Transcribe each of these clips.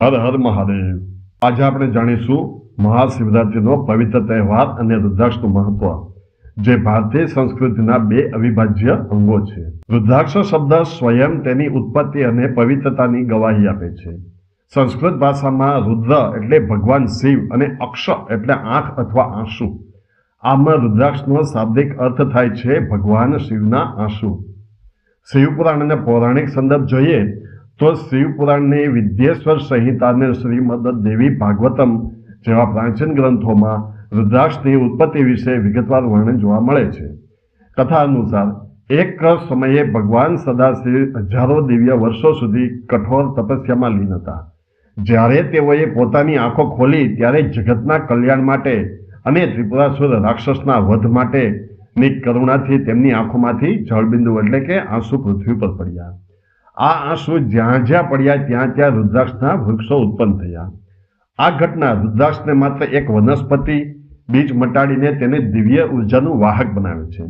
હર હર મહાદેવ. આજે આપણે જાણીશું મહાશિવરાત્રિનો પવિત્ર તહેવાર અને રુદ્રાક્ષનું મહત્વ, જે ભારતીય સંસ્કૃતિના બે અવિભાજ્ય અંગો છે. રુદ્રાક્ષ શબ્દ સ્વયં તેની ઉત્પત્તિ અને પવિત્રતાની ગવાહી આપે છે. સંસ્કૃત ભાષામાં રુદ્ર એટલે ભગવાન શિવ અને અક્ષ એટલે આંખ અથવા આંસુ. આમાં રુદ્રાક્ષનો શાબ્દિક અર્થ થાય છે ભગવાન શિવના આંસુ. શિવપુરાણ અને પૌરાણિક સંદર્ભ જોઈએ તો શિવપુરાણની વિદ્યેશ્વર સંહિતાને શ્રીમદ દેવી ભાગવતમ જેવા પ્રાચીન ગ્રંથોમાં રુદ્રાક્ષની ઉત્પત્તિ વિશે વિગતવાર વર્ણન જોવા મળે છે. કથા અનુસાર, એક સમયે ભગવાન સદાશિવ હજારો દિવ્ય વર્ષો સુધી કઠોર તપસ્યામાં લીન હતા. જ્યારે તેઓએ પોતાની આંખો ખોલી, ત્યારે જગતના કલ્યાણ માટે અને ત્રિપુરાસુર રાક્ષસના વધ માટેની કરુણાથી તેમની આંખોમાંથી જળબિંદુ એટલે કે આંસુ પૃથ્વી પર પડ્યા. આ આંસુ જ્યાં જ્યાં પડ્યા, ત્યાં ત્યાં રુદ્રાક્ષના વૃક્ષો ઉત્પન્ન થયા. આ ઘટના રુદ્રાક્ષને માત્ર એક વનસ્પતિ, બીજ મટાડીને તેને દિવ્ય ઉર્જાનું વાહક બનાવે છે.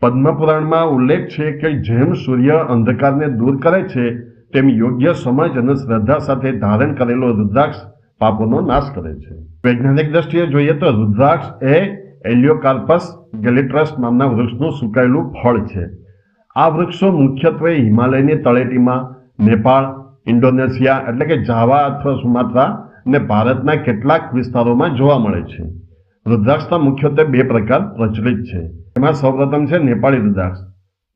પદ્મપુરાણમાં ઉલ્લેખ છે કે જેમ સૂર્ય અંધકારને દૂર કરે છે, તેમ યોગ્ય સમજ અને શ્રદ્ધા સાથે ધારણ કરેલો રુદ્રાક્ષ પાપોનો નાશ કરે છે. વૈજ્ઞાનિક દ્રષ્ટિએ જોઈએ તો રુદ્રાક્ષ એ એલિયોકાર્પસ ગેલિટ્રસ નામના વૃક્ષનું સુકાયેલું ફળ છે. આ વૃક્ષો મુખ્યત્વે હિમાલયની તળેટીમાં, નેપાળ, ઇન્ડોનેશિયા એટલે કે જાવા અથવા સુમાત્રા ને ભારતના કેટલાક વિસ્તારોમાં જોવા મળે છે. રુદ્રાક્ષના મુખ્યત્વે બે પ્રકાર પ્રચલિત છે. એમાં સૌપ્રથમ છે નેપાળી રુદ્રાક્ષ.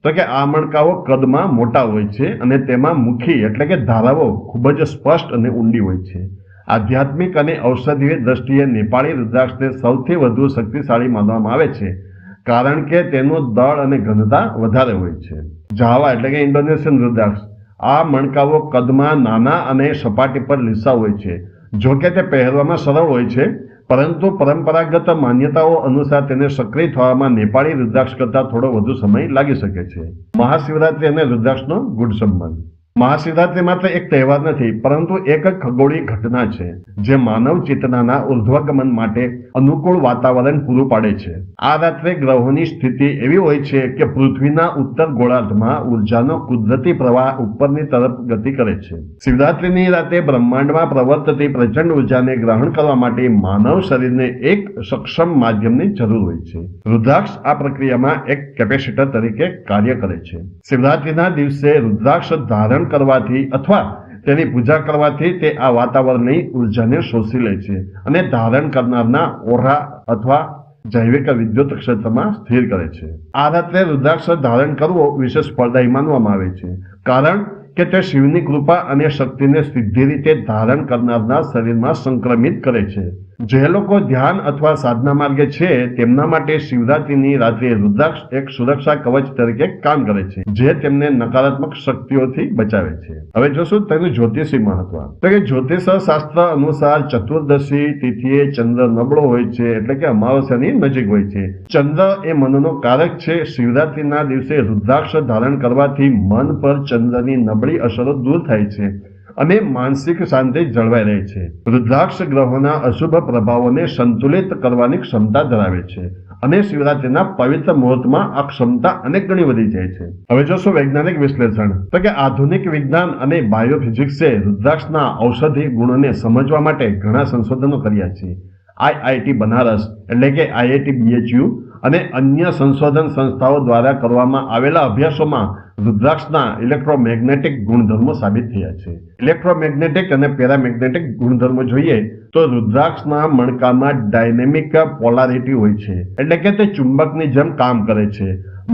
તો કે આ મણકાઓ કદમાં મોટા હોય છે અને તેમાં મુખી એટલે કે ધારાઓ ખૂબ જ સ્પષ્ટ અને ઊંડી હોય છે. આધ્યાત્મિક અને ઔષધીય દ્રષ્ટિએ નેપાળી રુદ્રાક્ષને સૌથી વધુ શક્તિશાળી માનવામાં આવે છે. કારણ કે તેનો દળ અને ઘનતા વધારે હોય છે. જાવા એટલે કે ઇન્ડોનેશિયન રુદ્રાક્ષ આ મણકાઓ કદમાં નાના અને સપાટી પર લીસા હોય છે. જો કે તે પહેરવામાં સરળ હોય છે, પરંતુ પરંપરાગત માન્યતાઓ અનુસાર તેને સક્રિય થવામાં નેપાળી રુદ્રાક્ષ કરતાં થોડો વધુ સમય લાગી શકે છે. મહાશિવરાત્રિ અને રુદ્રાક્ષનો ગુડ સંબંધ. મહાશિવરાત્રિ માત્ર એક તહેવાર નથી, પરંતુ એક ખગોળીય ઘટના છે, જે માનવ ચેતનાના ઉર્ધ્વગમન માટે અનુકૂળ વાતાવરણ પૂરું પાડે છે. આ રાત્રે ગ્રહોની સ્થિતિ એવી હોય છે કે પૃથ્વીના ઉત્તર ગોળાર્ધમાં ઉર્જાનો કુદરતી પ્રવાહ ઉપરની તરફ ગતિ કરે છે. શિવરાત્રિની રાતે બ્રહ્માંડમાં પ્રવર્તતી પ્રચંડ ઉર્જાને ગ્રહણ કરવા માટે માનવ શરીરને એક સક્ષમ માધ્યમની જરૂર હોય છે. રુદ્રાક્ષ આ પ્રક્રિયામાં એક કેપેસિટર તરીકે કાર્ય કરે છે. શિવરાત્રિના દિવસે રુદ્રાક્ષ ધારણ કરવાથી અથવા તેની પૂજા કરવાથી તે આ વાતાવરણની ઉર્જાને શોષી લે છે અને ધારણ કરનારના ઓરા અથવા જૈવિક વિદ્યુત ક્ષેત્રમાં સ્થિર કરે છે. આ રાત્રે રુદ્રાક્ષ ધારણ કરવો વિશેષ ફળદાયી માનવામાં આવે છે, કારણ કે તે શિવની કૃપા અને શક્તિને સીધી રીતે ધારણ કરનારના શરીરમાં સંક્રમિત કરે છે. જે લોકો ધ્યાન અથવા સાધના માર્ગે છે, તેમના માટે શિવરાત્રિની રાત્રે રુદ્રાક્ષ એક સુરક્ષા કવચ તરીકે કામ કરે છે, જે તેમને નકારાત્મક શક્તિઓથી બચાવે છે. હવે જોશું તેનું જ્યોતિષી મહત્વ. તો કે જ્યોતિષ શાસ્ત્ર અનુસાર ચતુર્દશી તિથિએ ચંદ્ર નબળો હોય છે, એટલે કે અમાવસ્યાની નજીક હોય છે. ચંદ્ર એ મનનો કારક છે, શિવરાત્રિના દિવસે રુદ્રાક્ષ ધારણ કરવાથી મન પર ચંદ્રની નબળી અસરો દૂર થાય છે. અને માનસિક શાંતિ જળવાઈ રહે છે. રુદ્રાક્ષ ગ્રહોના અશુભ પ્રભાવોને સંતુલિત કરવાની ક્ષમતા ધરાવે છે અને શિવરાત્રિના પવિત્ર મુહૂર્તમાં આ ક્ષમતા અનેક ગણી વધી જાય છે. હવે જોશું વૈજ્ઞાનિક વિશ્લેષણ. તો કે આધુનિક વિજ્ઞાન અને બાયોફિઝિક્સે રુદ્રાક્ષના ઔષધિ ગુણોને સમજવા માટે ઘણા સંશોધનો કર્યા છે. આઈઆઈટી બનારસ, એટલે કે આઈઆઈટી બીએચયુ અને અન્ય સંશોધન સંસ્થાઓ દ્વારા કરવામાં આવેલા અભ્યાસોમાં રુદ્રાક્ષના ઇલેક્ટ્રોમેગ્નેટિક ગુણધર્મો સાબિત થયા છે. ઇલેક્ટ્રોમેગ્નેટિક અને પેરામેગ્નેટિક ગુણધર્મો જોઈએ તો રુદ્રાક્ષના મણકામાં ડાયનેમિક પોલારિટી હોય છે, એટલે કે તે ચુંબકની જેમ કામ કરે છે.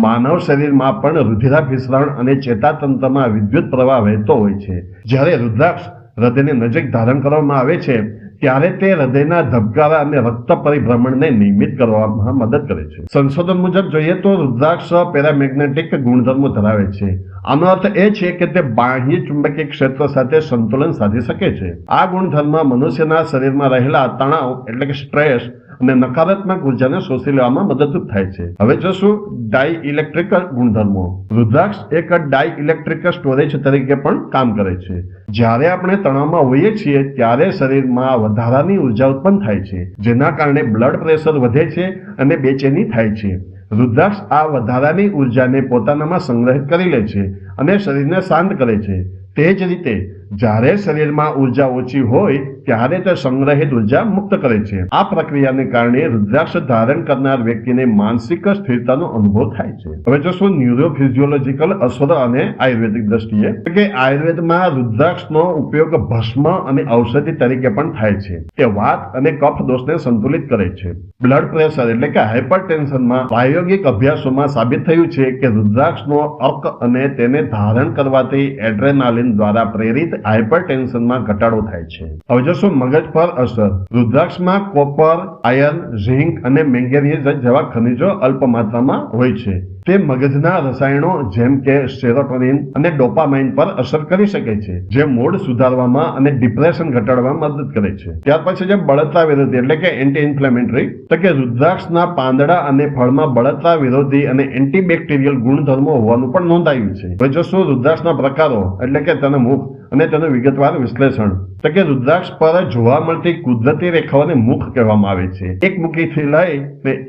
માનવ શરીરમાં પણ રુધિરાભિસરણ અને ચેતાતંત્રમાં વિદ્યુત પ્રવાહ વહેતો હોય છે. જ્યારે રુદ્રાક્ષ હૃદયની નજીક ધારણ કરવામાં આવે છે ત્યારે તે હૃદયના ધબકારા અને રક્ત પરિભ્રમણને નિયમિત કરવામાં મદદ કરે છે. સંશોધન મુજબ જોઈએ તો રુદ્રાક્ષ પેરામેગ્નેટિક ગુણધર્મો ધરાવે છે. આનો અર્થ એ છે કે તે બાહ્ય ચુંબકીય ક્ષેત્ર સાથે સંતુલન સાધી શકે છે. આ ગુણધર્મ મનુષ્યના શરીરમાં રહેલા તણાવ એટલે કે સ્ટ્રેસ અને નકારાત્મક ઉર્જાને શોષી લેવામાં મદદરૂપ થાય છે. હવે જોશું ડાય ઇલેક્ટ્રિક ગુણધર્મો. રુદ્રાક્ષ એક ડાય ઇલેક્ટ્રિક સ્ટોરેજ તરીકે પણ કામ કરે છે. જ્યારે આપણે તણાવમાં હોઈએ છીએ, ત્યારે શરીરમાં વધારાની ઊર્જા ઉત્પન્ન થાય છે, જેના કારણે બ્લડ પ્રેશર વધે છે અને બેચેની થાય છે. રુદ્રાક્ષ આ વધારાની ઉર્જાને પોતાનામાં સંગ્રહિત કરી લે છે અને શરીરને શાંત કરે છે. તે જ રીતે જ્યારે શરીરમાં ઊર્જા ઓછી હોય, ત્યારે તે સંગ્રહિત ઊર્જા મુક્ત કરે છે. આ પ્રક્રિયાને કારણે રુદ્રાક્ષ ધારણ કરનાર વ્યક્તિને માનસિક સ્થિરતાનો અનુભવ થાય છે. હવે જોશું ન્યુરોફિઝિયોલોજીકલ અસર અને આયુર્વેદિક દ્રષ્ટિએ. કે આયુર્વેદમાં રુદ્રાક્ષનો ઉપયોગ ભસ્મ અને ઔષધિ તરીકે પણ થાય છે. તે વાત અને કફ દોષને સંતુલિત કરે છે. બ્લડ પ્રેશર એટલે કે હાઇપર ટેન્શનમાં પ્રાયોગિક અભ્યાસોમાં સાબિત થયું છે કે રુદ્રાક્ષનો અર્ક અને તેને ધારણ કરવાથી એડ્રેનાલિન દ્વારા પ્રેરિત હાઇપર ટેન્શનમાં ઘટાડો થાય છે. હવે જોશો, મગજ પર અસર. રુદ્રાક્ષમાં કોપર આયર્ન ઝિંક અને મેંગેનીઝ જેવા ખનિજો અલ્પ માત્રામાં હોય છે. તે મગજના રસાયણો જેમ કે સેરોટોનિન અને ડોપામાઇન પર અસર કરી શકે છે, જે મૂડ સુધારવામાં અને ડિપ્રેશન ઘટાડવામાં મદદ કરે છે. ત્યાર પછી જે બળતરા વિરોધી એટલે કે એન્ટી ઇન્ફ્લેમેટરી તો કે રુદ્રાક્ષના પાંદડા અને ફળમાં બળતરા વિરોધી અને એન્ટીબેક્ટેરિયલ ગુણધર્મો હોવાનું પણ નોંધાયું છે. હવે જોશું રુદ્રાક્ષના પ્રકારો એટલે કે તેનો મુખ અને તેનું વિગતવાર વિશ્લેષણ, તો કે રુદ્રાક્ષ પર જોવા મળતી કુદરતી રેખાઓને મુખ કહેવામાં આવે છે. એક મુખીથી લઈ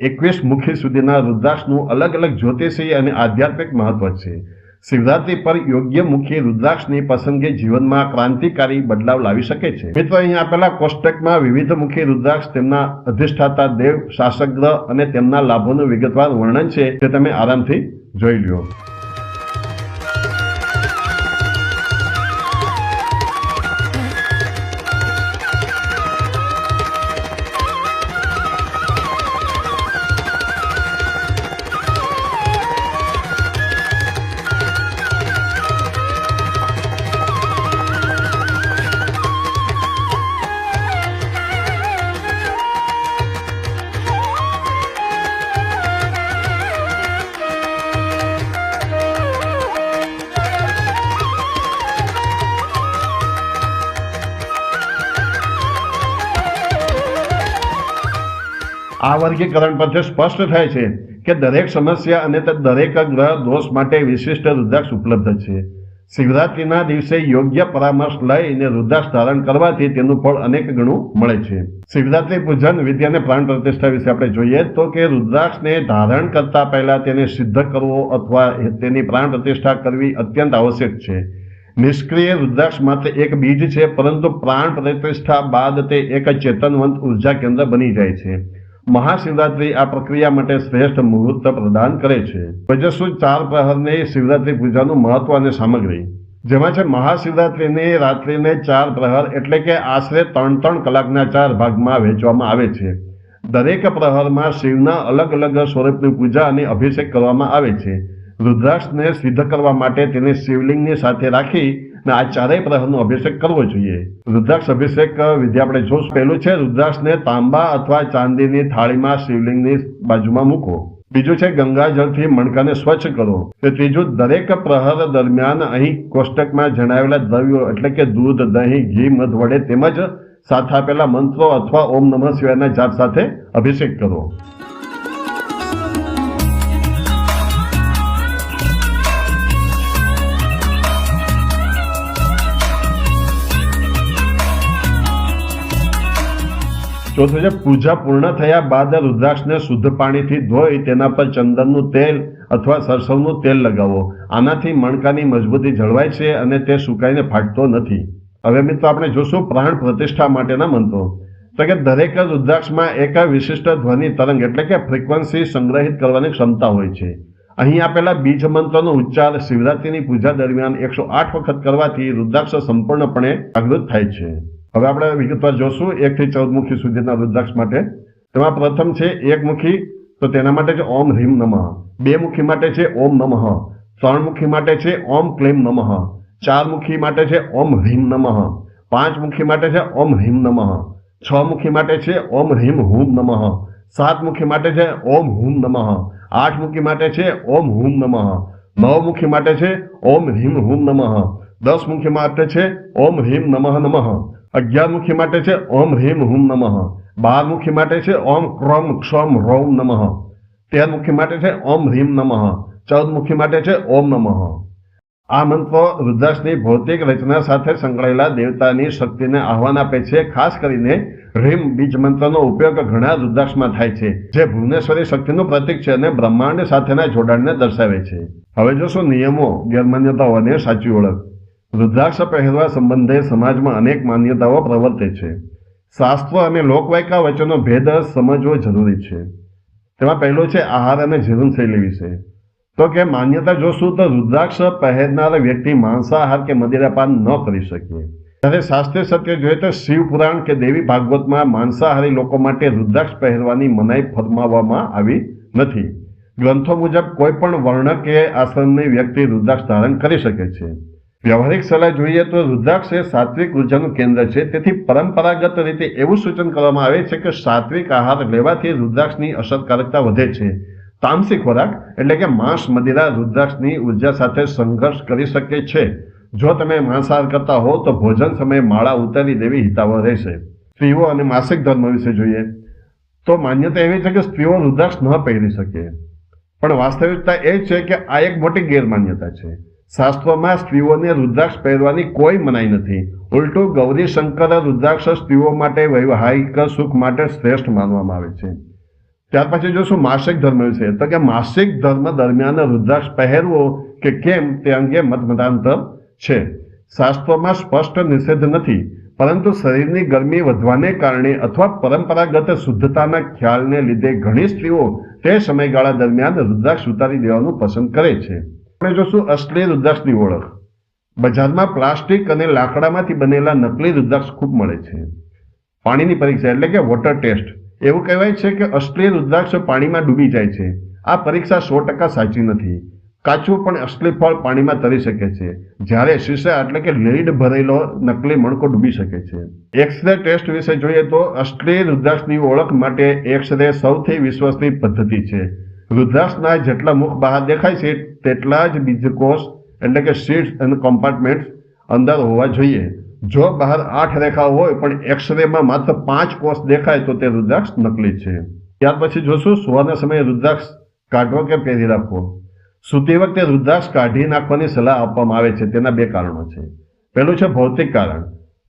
એકવીસ મુખી સુધીના રુદ્રાક્ષનું અલગ અલગ જ્યોતિષીય અને આધ્યાત્મિક મહત્વ છે. શિવરાત્રી પર યોગ્ય મુખ્ય રુદ્રાક્ષની પસંદગી જીવનમાં ક્રાંતિકારી બદલાવ લાવી શકે છે. મિત્રો અહીં આપેલા કોષ્ટકમાં વિવિધ મુખ્ય રુદ્રાક્ષ, તેમના અધિષ્ઠાતા દેવ શાસક ગ્રહ અને તેમના લાભોનું વિગતવાર વર્ણન છે, તે તમે આરામથી જોઈ લ્યો. આ વર્ગીકરણ પરથી સ્પષ્ટ થાય છે કે દરેક સમસ્યા અને દરેક ગ્રહ દોષ માટે વિશિષ્ટ રુદ્રાક્ષ ઉપલબ્ધ છે. શિવરાત્રિના દિવસે યોગ્ય પરામર્શ લઈને રુદ્રાક્ષ ધારણ કરવાથી તેનું ફળ અનેક ગણું મળે છે. શિવરાત્રિ પૂજન વિદ્યાને પ્રાણ પ્રતિષ્ઠા વિશે આપણે જોઈએ તો કે રુદ્રાક્ષને ધારણ કરતા પહેલા તેને સિદ્ધ કરવો અથવા તેની પ્રાણ પ્રતિષ્ઠા કરવી અત્યંત આવશ્યક છે. નિષ્ક્રિય રુદ્રાક્ષ માત્ર એક બીજ છે, પરંતુ પ્રાણ પ્રતિષ્ઠા બાદ તે એક ચેતનવંત ઊર્જા કેન્દ્ર બની જાય છે. મહાશિવરાત્રી આ પ્રક્રિયા માટે શ્રેષ્ઠ મુહૂર્ત પ્રદાન કરે છે. વજસ્વી ચાર પ્રહરની શિવરાત્રી પૂજાનું મહત્વ અને સામગ્રી. જેમાં છે મહાશિવરાત્રિની રાત્રિને ચાર પ્રહર એટલે કે આશરે ત્રણ ત્રણ કલાકના ચાર ભાગમાં વહેંચવામાં આવે છે. દરેક પ્રહરમાં શિવના અલગ અલગ સ્વરૂપની પૂજા અને અભિષેક કરવામાં આવે છે. રુદ્રાક્ષને સિદ્ધ કરવા માટે તેને શિવલિંગની સાથે રાખી આ ચારેય પ્રહરનો અભિષેક કરવો જોઈએ. રુદ્રાક્ષ અભિષેક વિધિ આપણે જોશું પહેલું છે, રુદ્રાક્ષને તાંબા અથવા ચાંદીની થાળીમાં શિવલિંગની બાજુમાં મૂકો. બીજું છે ગંગાજળથી મણકાને સ્વચ્છ કરો. તો ત્રીજું, દરેક પ્રહર દરમિયાન અહીં કોષ્ટકમાં જણાવેલા દ્રવ્યો એટલે કે દૂધ, દહીં, ઘી, મધ વડે તેમજ સાથ આપેલા મંત્રો અથવા ઓમ નમઃ શિવાયના જાપ સાથે અભિષેક કરો. ચોથું છે પૂજા પૂર્ણ થયા બાદ રુદ્રાક્ષને શુદ્ધ પાણીથી ધોઈ તેના પર ચંદનનું તેલ અથવા સરસવનું તેલ લગાવો. આનાથી મણકાની મજબૂતી જળવાય છે અને તે સુકાઈને ફાટતો નથી. હવે મિત્રો, આપણે જોશું પ્રાણ પ્રતિષ્ઠા માટેના મંત્રો. તો કે દરેક રુદ્રાક્ષમાં એક વિશિષ્ટ ધ્વનિ તરંગ એટલે કે ફ્રીક્વન્સી સંગ્રહિત કરવાની ક્ષમતા હોય છે. અહીં આપેલા બીજ મંત્રનો ઉચ્ચાર શિવરાત્રીની પૂજા દરમિયાન એકસો આઠ વખત કરવાથી રુદ્રાક્ષ સંપૂર્ણપણે જાગૃત થાય છે. હવે આપણે વિગતવાર જોશું એકથી ચૌદ મુખી સુધીના રુદ્રાક્ષ માટે તેમાં પ્રથમ છે એક મુખી તો તેના માટે છે ઓમ હ્રીમ નમઃ બે મુખી માટે છે ઓમ નમઃ ત્રણ મુખી માટે છે ઓમ ક્લેમ નમઃ ચાર મુખી માટે છે ઓમ હ્રીમ નમઃ પાંચ મુખી માટે છે ઓમ હ્રીમ નમઃ છ મુખી માટે છે ઓમ હ્રીમ હુમ નમઃ સાત મુખી માટે છે ઓમ હુમ નમઃ આઠ મુખી માટે છે ઓમ હુમ નમઃ નવ મુખી માટે છે ઓમ હ્રીમ હુમ નમઃ દસ મુખી માટે છે ઓમ હ્રીમ નમઃ નમઃ અગિયાર મુખી માટે છે ઓમ હ્રીમ હુમ નમઃ. બાર મુખી માટે છે ઓમ ક્રમ ક્ષમ રોમ નમઃ. તેર મુખી માટે છે ઓમ હ્રીમ નમઃ. ચૌદ મુખી માટે છે ઓમ નમઃ. આ મંત્રો રુદ્રાક્ષની ભૌતિક રચના સાથે સંકળાયેલા દેવતાની શક્તિને આહવાન આપે છે. ખાસ કરીને હ્રીમ બીજ મંત્રનો ઉપયોગ ઘણા રુદ્રાક્ષમાં થાય છે, જે ભુવનેશ્વરી શક્તિનું પ્રતીક છે અને બ્રહ્માંડ સાથેના જોડાણને દર્શાવે છે. હવે જોશું નિયમો ગેરમાન્યતાઓને સાચી ઓળખ. રુદ્રાક્ષ પહેરવા સંબંધે સમાજમાં અનેક માન્યતાઓ પ્રવર્તે છે. શાસ્ત્ર અને લોકવાયકા વચ્ચેનો ભેદ સમજવો જરૂરી છે. તેમાં પહેલો છે આહાર અને જીવનશૈલી વિશે. તો કે માન્યતા જોશું તો રુદ્રાક્ષ પહેરનાર વ્યક્તિ માંસાહાર કે મદિરાપાન ન કરી શકે. જ્યારે શાસ્ત્રીય સત્ય જોઈએ તો શિવપુરાણ કે દેવી ભાગવતમાં માંસાહારી લોકો માટે રુદ્રાક્ષ પહેરવાની મનાઈ ફરમાવવામાં આવી નથી. ગ્રંથો મુજબ કોઈ પણ વર્ણ કે આશ્રમની વ્યક્તિ રુદ્રાક્ષ ધારણ કરી શકે છે. વ્યવહારિક સલાહ જોઈએ તો રુદ્રાક્ષ એ સાત્વિક ઉર્જાનું કેન્દ્ર છે. તેથી પરંપરાગત રીતે એવું સૂચન કરવામાં આવે છે કે સાત્વિક આહાર લેવાથી રુદ્રાક્ષની અસરકારકતા વધે છે. તામસિક ખોરાક એટલે કે માંસ મદિરા રુદ્રાક્ષની ઊર્જા સાથે સંઘર્ષ કરી શકે છે. જો તમે માંસાહાર કરતા હો તો ભોજન સમયે માળા ઉતારી દેવી હિતાવહ રહેશે. સ્ત્રીઓ અને માસિક ધર્મ વિશે જોઈએ તો માન્યતા એવી છે કે સ્ત્રીઓ રુદ્રાક્ષ ન પહેરી શકે. પણ વાસ્તવિકતા એ છે કે આ એક મોટી ગેરમાન્યતા છે. શાસ્ત્રોમાં સ્ત્રીઓને રુદ્રાક્ષ પહેરવાની કોઈ મનાઈ નથી. ઉલટું ગૌરી શંકર રુદ્રાક્ષ સ્ત્રીઓ માટે વૈવાહિક સુખ માટે શ્રેષ્ઠ માનવામાં આવે છે. ત્યાર પછી જોશું માસિક ધર્મ વિશે. તો કે માસિક ધર્મ દરમિયાન રુદ્રાક્ષ પહેરવો કે કેમ તે અંગે મતમતાંતર છે. શાસ્ત્રોમાં સ્પષ્ટ નિષેધ નથી, પરંતુ શરીરની ગરમી વધવાને કારણે અથવા પરંપરાગત શુદ્ધતાના ખ્યાલને લીધે ઘણી સ્ત્રીઓ તે સમયગાળા દરમિયાન રુદ્રાક્ષ ઉતારી દેવાનું પસંદ કરે છે. આપણે જોશું અસલી રુદ્રાક્ષની ઓળખ. બજારમાં પ્લાસ્ટિક અને લાકડામાંથી બનેલા નકલી રુદ્રાક્ષ ખૂબ મળે છે. પાણીની પરીક્ષા એટલે કે વોટર ટેસ્ટ એવું કહેવાય છે કે અસલી રુદ્રાક્ષ પાણીમાં ડૂબી જાય છે. આ પરીક્ષા સો ટકા સાચી નથી. કાચું પણ અસલી ફળ પાણીમાં તરી શકે છે. જ્યારે શીશા એટલે કે લીડ ભરેલો નકલી મણકો ડૂબી શકે છે. એક્સરે ટેસ્ટ વિશે જોઈએ તો અસલી રુદ્રાક્ષની ઓળખ માટે એક્સરે સૌથી વિશ્વસનીય પદ્ધતિ છે. રુદ્રાક્ષના જેટલા મુખ બહાર દેખાય છે, તેટલા જ બીજકોષ એટલે કે સીટ્સ અને કમ્પાર્ટમેન્ટ્સ અંદર હોવા જોઈએ. જો બહાર આઠ રેખા હોય, પણ એક્સરેમાં માત્ર પાંચ કોષ દેખાય, તો તે રુદ્રાક્ષ નકલી છે. ત્યાર પછી જોશું, સુવાના સમયે રુદ્રાક્ષ કાઢવો કે પહેરી રાખવો? સૂતી વખતે રુદ્રાક્ષ કાઢી નાખવાની સલાહ આપવામાં આવે છે, તેના બે કારણો છે. પહેલું છે ભૌતિક કારણ.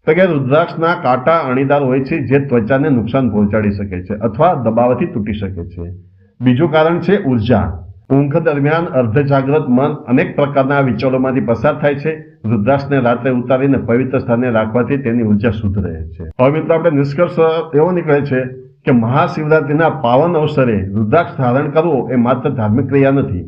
તો કે રુદ્રાક્ષના કાંટા અણીદાર હોય છે, જે ત્વચાને નુકસાન પહોંચાડી શકે છે, અથવા દબાવથી તૂટી શકે છે. બીજું કારણ છે ઊર્જા. ઊંઘ દરમિયાન અર્ધજાગ્રત મન અનેક પ્રકારના વિચારોમાંથી પસાર થાય છે. રુદ્રાક્ષને રાત્રે ઉતારીને પવિત્ર સ્થાને રાખવાથી તેની ઊર્જા શુદ્ધ રહે છે. હવે મિત્રો આપણે નિષ્કર્ષ એવો નીકળે છે કે મહાશિવરાત્રિના પાવન અવસરે રુદ્રાક્ષ ધારણ કરવું એ માત્ર ધાર્મિક ક્રિયા નથી.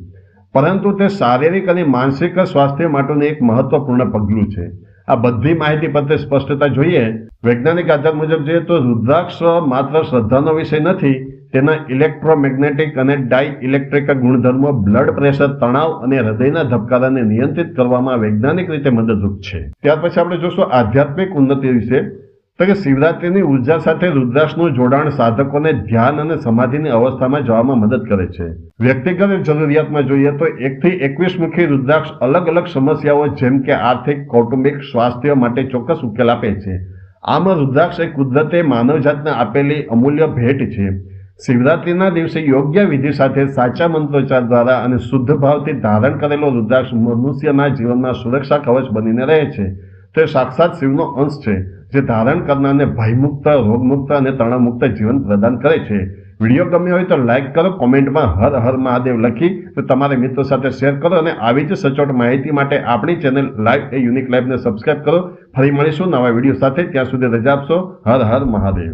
પરંતુ તે શારીરિક અને માનસિક સ્વાસ્થ્ય માટેનું એક મહત્વપૂર્ણ પગલું છે. આ બધી માહિતી પર સ્પષ્ટતા જોઈએ. વૈજ્ઞાનિક આધાર મુજબ જોઈએ તો રુદ્રાક્ષ માત્ર શ્રદ્ધાનો વિષય નથી તેના ઇલેક્ટ્રોમેગ્નેટિક અને ડાઈ ઇલેક્ટ્રિક ગુણધર્મો, બ્લડ પ્રેશર, તણાવ અને હૃદયના ધબકારાને નિયંત્રિત કરવામાં વૈજ્ઞાનિક રીતે મદદરૂપ છે. ત્યાર પછી આપણે જોશું આધ્યાત્મિક ઉન્નતિ વિશે. તો કે શિવરાત્રિની ઊર્જા સાથે રુદ્રાક્ષનું જોડાણ સાધકોને ધ્યાન અને સમાધિની અવસ્થામાં જવામાં મદદ કરે છે. વ્યક્તિગત જરૂરિયાતમાં જોઈએ તો એકથી એકવીસ મુખી રુદ્રાક્ષ અલગ અલગ સમસ્યાઓ જેમ કે આર્થિક, કૌટુંબિક, સ્વાસ્થ્ય માટે ચોક્કસ ઉકેલ આપે છે. આમ રુદ્રાક્ષ એ કુદરતે માનવજાતને આપેલી અમૂલ્ય ભેટ છે. શિવરાત્રિના દિવસે યોગ્ય વિધિ સાથે સાચા મંત્રોચ્ચાર દ્વારા અને શુદ્ધ ભાવથી ધારણ કરેલો રુદ્રાક્ષ મનુષ્યના જીવનમાં સુરક્ષા કવચ બનીને રહે છે. તે સાક્ષાત શિવનો અંશ છે, જે ધારણ કરનારને ભયમુક્ત, રોગમુક્ત અને તણાવમુક્ત જીવન પ્રદાન કરે છે. વીડિયો ગમ્યો હોય તો લાઈક કરો, કોમેન્ટમાં હર હર મહાદેવ લખી તો તમારા મિત્રો સાથે શેર કરો અને આવી જ સચોટ માહિતી માટે આપણી ચેનલ લાઈવ એ યુનિક લાઈવને સબસ્ક્રાઇબ કરો. ફરી મળીશું નવા વીડિયો સાથે. ત્યાં સુધી રજા આપશો. હર હર મહાદેવ.